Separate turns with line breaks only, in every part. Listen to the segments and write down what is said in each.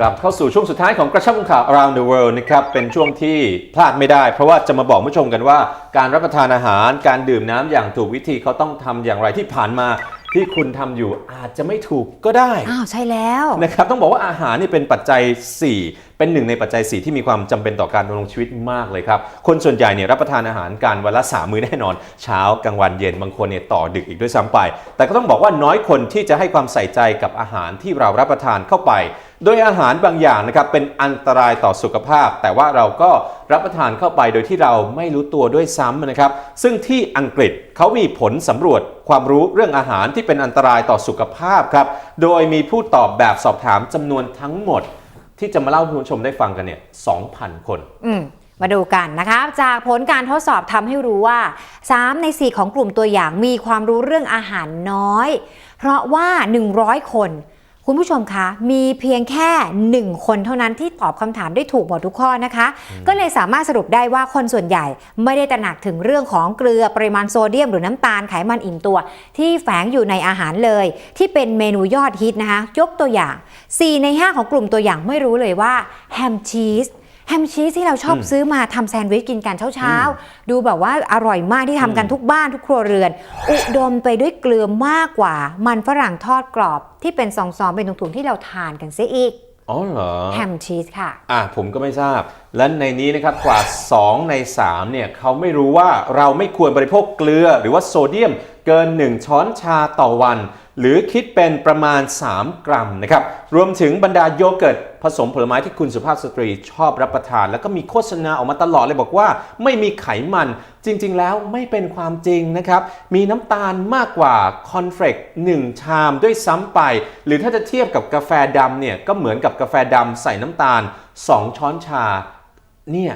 กลับเข้าสู่ช่วงสุดท้ายของกระชับข่าว around the world นะครับ เป็นช่วงที่พลาดไม่ได้ เพราะว่าจะมาบอกผู้ชมกันว่า การรับประทานอาหาร การดื่มน้ำอย่างถูกวิธีเขาต้องทำอย่างไรที่ผ่านมาที่คุณทำอยู่อาจจะไม่ถูกก็ได้
อ้าว ใช่แล้ว
นะครับ ต้องบอกว่าอาหารนี่เป็นปัจจัย 4 เป็นหนึ่งในปัจจัย 4 ที่มีความจำเป็นต่อการดำรงชีวิตมากเลยครับ คนส่วนใหญ่เนี่ยรับประทานอาหารการวันละ3มื้อแน่นอน เช้ากลางวันเย็นบางคนเนี่ยต่อดึกอีกด้วยซ้ำไป แต่ก็ต้องบอกว่าน้อยคนที่จะให้ความใส่ใจกับอาหารที่เรารับประทานเข้าไป โดยอาหารบางอย่างนะครับเป็นอันตรายต่อสุขภาพ แต่ว่าเราก็รับประทานเข้าไปโดยที่เราไม่รู้ตัวด้วยซ้ำนะครับ ซึ่งที่อังกฤษเขามีผลสำรวจความรู้เรื่องอาหารที่เป็นอันตรายต่อสุขภาพครับ โดยมีผู้ตอบแบบสอบถามจำนวนทั้งหมด ที่จะมาเล่าให้คุณผู้ชมได้ฟังกันเนี่ย2,000 คน
อืมมาดูกันนะคะ จากผลการทดสอบทำให้รู้ว่า 3 ใน 4 ของกลุ่มตัวอย่างมีความรู้เรื่องอาหารน้อย เพราะว่า 100 คน คุณผู้ชมคะมีเพียงแค่ 1 คนเท่านั้นที่ตอบคำถามได้ถูกหมดทุกข้อนะคะ ก็เลยสามารถสรุปได้ว่าคนส่วนใหญ่ไม่ได้ตระหนักถึงเรื่องของเกลือปริมาณโซเดียมหรือน้ำตาลไขมันอิ่มตัว ที่แฝงอยู่ในอาหารเลย ที่เป็นเมนูยอดฮิตนะคะ ยกตัวอย่าง 4 ใน 5 ของกลุ่มตัวอย่างไม่รู้เลยว่าแฮมชีส แฮมชีสที่เราชอบซื้อมาทำแซนด์วิชกินกันเช้าๆ ดูแบบว่าอร่อยมากที่ทำกันทุกบ้านทุกครัวเรือน อุดมไปด้วยเกลือมากกว่า มันฝรั่งทอดกรอบที่เป็นซองๆเป็นถุงๆที่เราทานกันเสียอีก
อ๋อเหรอ
แฮมชีสค่ะ
อะผมก็ไม่ทราบและในนี้นะครับกว่า 2 ใน3เนี่ยเขาไม่รู้ว่าเราไม่ควรบริโภคเกลือหรือว่าโซเดียมเกิน 1 ช้อนชาต่อวัน หรือคิดเป็นประมาณ 3 กรัมนะครับรวมถึงบรรดาโยเกิร์ตผสมผลไม้ที่คุณสุภาพสตรีชอบรับประทาน แล้วก็มีโฆษณาออกมาตลอดเลยบอกว่า ไม่มีไขมัน จริง ๆ แล้วไม่เป็นความจริงนะครับมีน้ำตาลมากกว่าคอนเฟลก1ชามด้วยซ้ำไป หรือถ้าจะเทียบกับกาแฟดำเนี่ยก็เหมือนกับกาแฟดำใส่น้ำตาล 2 ช้อนชาเนี่ย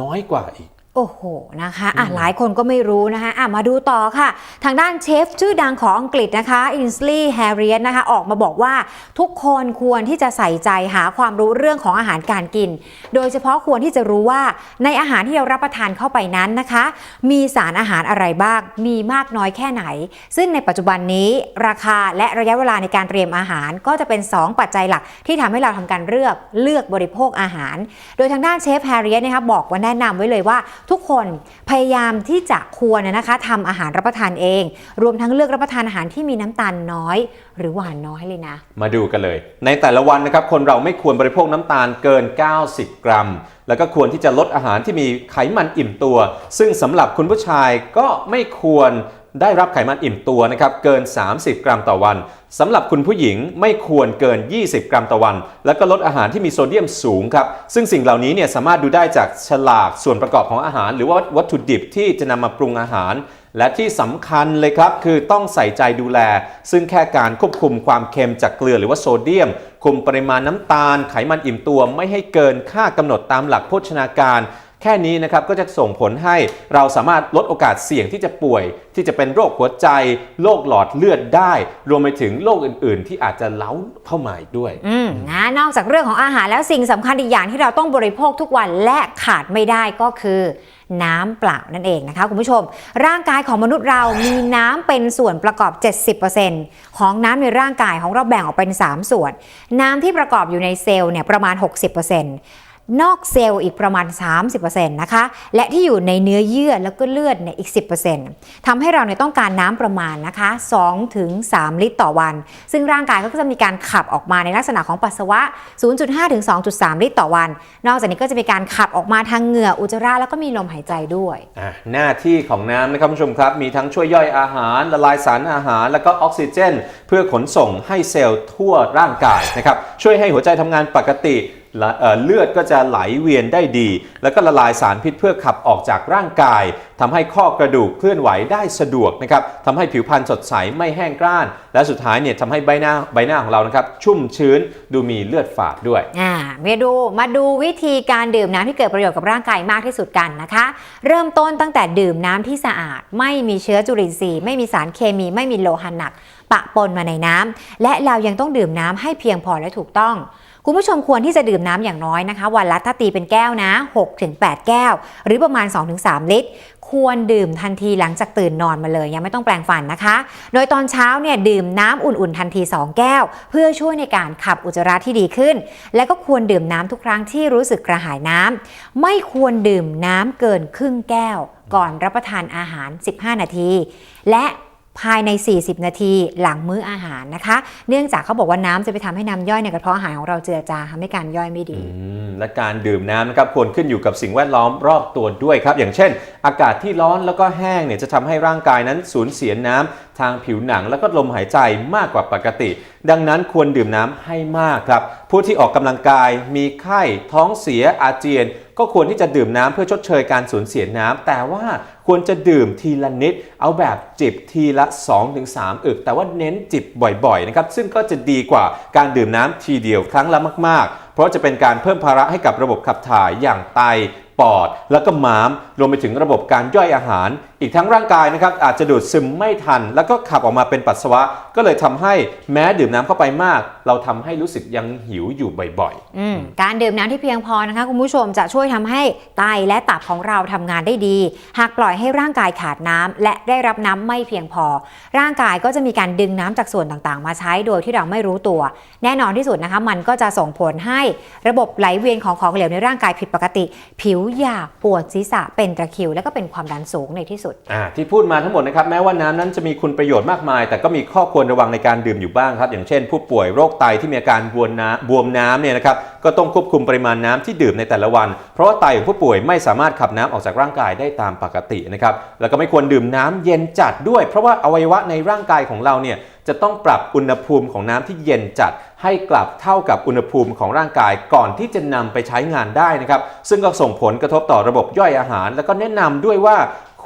น้อยกว่าอีก
โอ้โหนะคะอะหลายคนก็ไม่รู้นะคะอะมาดูต่อค่ะ ทางด้านเชฟชื่อดังของอังกฤษนะคะอินสลีย์แฮร์ริเอตนะคะออกมาบอกว่าทุกคนควรที่จะใส่ใจหาความรู้เรื่องของอาหารการกิน โดยเฉพาะควรที่จะรู้ว่าในอาหารที่เรารับประทานเข้าไปนั้นนะคะ มีสารอาหารอะไรบ้าง มีมากน้อยแค่ไหน ซึ่งในปัจจุบันนี้ราคาและระยะเวลาในการเตรียมอาหาร ก็จะเป็น 2 ปัจจัยหลักที่ทำให้เราทำการเลือกเลือกบริโภคอาหาร โดยทางด้านเชฟแฮร์ริเอตนะคะบอกว่าแนะนำไว้เลยว่าทุกคนพยายามที่จะควรนะคะทำอาหารรับประทานเอง รวมทั้งเลือกรับประทานอาหารที่มีน้ำตาลน้อย หรือหวานน้อยเลยนะ
มาดูกันเลย ในแต่ละวันนะครับคนเราไม่ควรบริโภคน้ำตาลเกิน 90 กรัม แล้วก็ควรที่จะลดอาหารที่มีไขมันอิ่มตัว ซึ่งสำหรับคุณผู้ชายก็ไม่ควร ได้รับไขมันอิ่มตัวนะครับเกิน 30 กรัมต่อวันสำหรับคุณผู้หญิงไม่ควรเกิน 20 กรัมต่อวัน แล้วก็ลดอาหารที่มีโซเดียมสูงครับซึ่งสิ่งเหล่านี้เนี่ยสามารถดูได้จากฉลากส่วนประกอบของอาหาร หรือว่าวัตถุดิบที่จะนำมาปรุงอาหาร และที่สำคัญเลยครับ คือต้องใส่ใจดูแล ซึ่งแค่การควบคุมความเค็มจากเกลือหรือว่าโซเดียม คุมปริมาณน้ำตาล ไขมันอิ่มตัวไม่ให้เกินค่ากำหนดตามหลักโภชนาการ ค่นี้นะครับก็จะส่งผลให้เราสามารถลดโอกาสเสี่ยงที่จะป่วย ที่จะเป็นโรคหัวใจโรคหลอดเลือดได้ รวมไปถึงโรคอื่น ๆ ที่อาจจะเล้าเข้ามาอีกด้วย
อืมนะนอกจากเรื่องของอาหารแล้วสิ่งสำคัญอีกอย่างที่เราต้องบริโภคทุกวันและขาดไม่ได้ก็คือน้ำเปล่านั่นเองนะคะคุณผู้ชม ร่างกายของมนุษย์เรามีน้ำเป็นส่วนประกอบ 70%ของน้ำในร่างกายของเราแบ่งออกเป็น 3 ส่วน น้ำที่ประกอบอยู่ในเซลล์เนี่ยประมาณ 60% นอกเซลล์อีกประมาณ 30%นะคะ และที่อยู่ในเนื้อเยื่อแล้วก็เลือดเนี่ยอีก 10%ทำให้เราเนี่ยต้องการน้ำประมาณนะคะ2ถึง3ลิตรต่อวัน ซึ่งร่างกายก็จะมีการขับออกมาในลักษณะของปัสสาวะ 0.5ถึง2.3 ลิตรต่อวัน นอกจากนี้ก็จะมีการขับออกมาทางเหงื่ออุจจาระแล้วก็มีลมหายใจด้วย
หน้าที่ของน้ำนะครับคุณผู้ชมครับ มีทั้งช่วยย่อยอาหารละลายสารอาหาร แล้วก็ออกซิเจน เพื่อขนส่งให้เซลล์ทั่วร่างกายนะครับช่วยให้หัวใจทำงานปกติ เลือดก็จะไหลเวียนได้ดี แล้วก็ละลายสารพิษเพื่อขับออกจากร่างกายทำให้ข้อกระดูกเคลื่อนไหวได้สะดวกนะครับทำให้ผิวพรรณสดใสไม่แห้งกร้าน และสุดท้ายเนี่ยทำให้ใบหน้าใบหน้าของเรานะครับชุ่มชื้นดูมีเลือดฝาดด้วย
อ่ามาดูมาดูวิธีการดื่มน้ำที่เกิดประโยชน์กับร่างกายมากที่สุดกันนะคะ เริ่มต้นตั้งแต่ดื่มน้ำที่สะอาด ไม่มีเชื้อจุลินทรีย์ไม่มีสารเคมีไม่มีโลหะหนัก ปะปนมาในน้ำและเรายังต้องดื่มน้ำให้เพียงพอและถูกต้อง คุณผู้ชมควรที่จะดื่มน้ำอย่างน้อยนะคะ วันละถ้าตีเป็นแก้วนะ 6-8 แก้ว หรือประมาณ 2-3 ลิตร ควรดื่มทันทีหลังจากตื่นนอนมาเลย ยังไม่ต้องแปลงฟันนะคะ โดยตอนเช้าเนี่ยดื่มน้ำอุ่นๆทันที 2 แก้ว เพื่อช่วยในการขับอุจจาระที่ดีขึ้น และก็ควรดื่มน้ำทุกครั้งที่รู้สึกกระหายน้ำไม่ควรดื่มน้ำเกินครึ่งแก้ว ก่อนรับประทานอาหาร 15 นาที และ ภายใน 40 นาทีหลังมื้ออาหารนะคะ เนื่องจากเขาบอกว่าน้ำจะไปทำให้น้ำย่อยในกระเพาะอาหารของเราเจือจางทำให้การย่อยไม่ดี
และการดื่มน้ำนะครับควรขึ้นอยู่กับสิ่งแวดล้อมรอบตัวด้วยครับ อย่างเช่น อากาศที่ร้อนแล้วก็แห้งเนี่ยจะทำให้ร่างกายนั้นสูญเสียน้ำ ทางผิวหนังแล้วก็ลมหายใจมากกว่าปกติ ดังนั้นควรดื่มน้ำให้มากครับ ผู้ที่ออกกำลังกายมีไข้ท้องเสียอาเจียน ก็ควรที่จะดื่มน้ำเพื่อชดเชยการสูญเสียน้ำแต่ว่าควรจะดื่มทีละนิด เอาแบบจิบทีละ 2-3 อึก แต่ว่าเน้นจิบบ่อยๆนะครับซึ่งก็จะดีกว่าการดื่มน้ำทีเดียวครั้งละมาก ๆ เพราะจะเป็นการเพิ่มภาระให้กับระบบขับถ่ายอย่างไต ปอด แล้วก็ม้าม รวมไปถึงระบบการย่อยอาหาร อีกทั้งร่างกายนะครับอาจจะดูดซึมไม่ทัน แล้วก็ขับออกมาเป็นปัสสาวะ ก็เลยทำให้แม้ดื่มน้ำเข้าไปมาก เราทำให้รู้สึกยังหิวอยู่บ่อยๆ
การดื่มน้ำที่เพียงพอนะคะคุณผู้ชมจะช่วยทำให้ไตและตับของเราทำงานได้ดี หากปล่อยให้ร่างกายขาดน้ำและได้รับน้ำไม่เพียงพอ ร่างกายก็จะมีการดึงน้ำจากส่วนต่างๆ มาใช้โดยที่เราไม่รู้ตัว แน่นอนที่สุดนะคะมันก็จะส่งผลให้ระบบไหลเวียนของของเหลวในร่างกายผิดปกติ ผิวหยาบปวดศีรษะเป็นตะคริว และก็เป็นความดันสูงในที่สุด
อ่าที่พูดมาทั้งหมดนะครับแม้ว่าน้ำนั้นจะมีคุณประโยชน์มากมาย แต่ก็มีข้อควรระวังในการดื่มอยู่บ้างครับ อย่างเช่น ผู้ป่วยโรคไตที่มีอาการบวมน้ำบวมน้ำเนี่ยนะครับก็ต้องควบคุมปริมาณน้ำที่ดื่มในแต่ละวัน เพราะว่าไตของผู้ป่วยไม่สามารถขับน้ำออกจากร่างกายได้ตามปกตินะครับแล้วก็ไม่ควรดื่มน้ำเย็นจัดด้วย เพราะว่าอวัยวะในร่างกายของเราเนี่ย จะต้องปรับอุณหภูมิของน้ำที่เย็นจัด ให้กลับเท่ากับอุณหภูมิของร่างกายก่อนที่จะนำไปใช้งานได้นะครับ ซึ่งก็ส่งผลกระทบต่อระบบย่อยอาหาร แล้วก็แนะนำด้วยว่า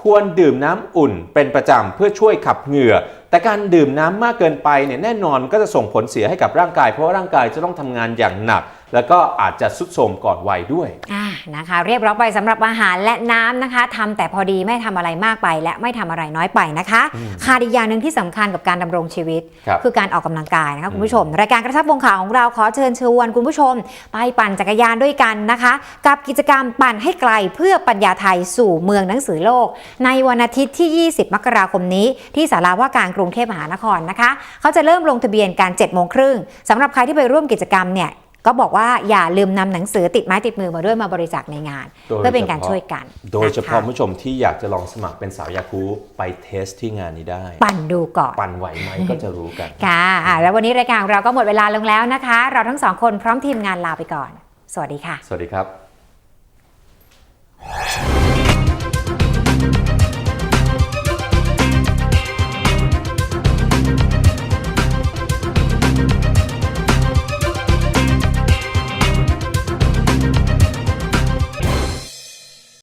ควรดื่มน้ำอุ่นเป็นประจำเพื่อช่วยขับเหงื่อ แต่การดื่มน้ำมากเกินไปเนี่ยแน่นอนก็จะส่งผลเสียให้กับร่างกาย เพราะว่าร่างกายจะต้องทำงานอย่างหนัก แล้วก็อาจจะสุดโทรมก่อนวัยด้วย
อ่านะคะ เรียบร้อยไปสำหรับอาหารและน้ำนะคะทำแต่พอดีไม่ทำอะไรมากไป และไม่ทำอะไรน้อยไปนะคะขาดอีกอย่างหนึ่งที่สำคัญกับการดำรงชีวิต
ครับ
อการออกกำลังกายนะคะคุณผู้ชม รายการกระชับวงข่าวของเราขอเชิญชวนคุณผู้ชม ไปปั่นจักรยานด้วยกันนะคะ กับกิจกรรมปั่นให้ไกลเพื่อปัญญาไทยสู่เมืองหนังสือโลก ในวันอาทิตย์ที่ 20 มกราคมนี้ ที่ศาลาว่าการกรุงเทพมหานครนะคะ เขาจะเริ่มลงทะเบียนการ7โมงครึ่งสำหรับใครที่ไปร่วมกิจกรรมเนี่ย ก็บอกว่าอย่าลืมนำหนังสือติดไม้ติดมือมาด้วยมาบริจาคในงาน
โดย
เพื่อเป็นการช่วยกัน
โดยเฉพาะ
นค
ผู้ชมที่อยากจะลองสมัครเป็นสาวยาคูไปเทสที่งานนี้ได้
ปั่นดูก่อน
ปั่นไหวไหมก็จะรู้กัน
ค่ะอะแล้ววันนี้รายการของเราก็หมดเวลาลงแล้วนะคะ เราทั้งสองคนพร้อมทีมงานลาไปก่อน สวัสดีค่ะ
สวัสดีครับ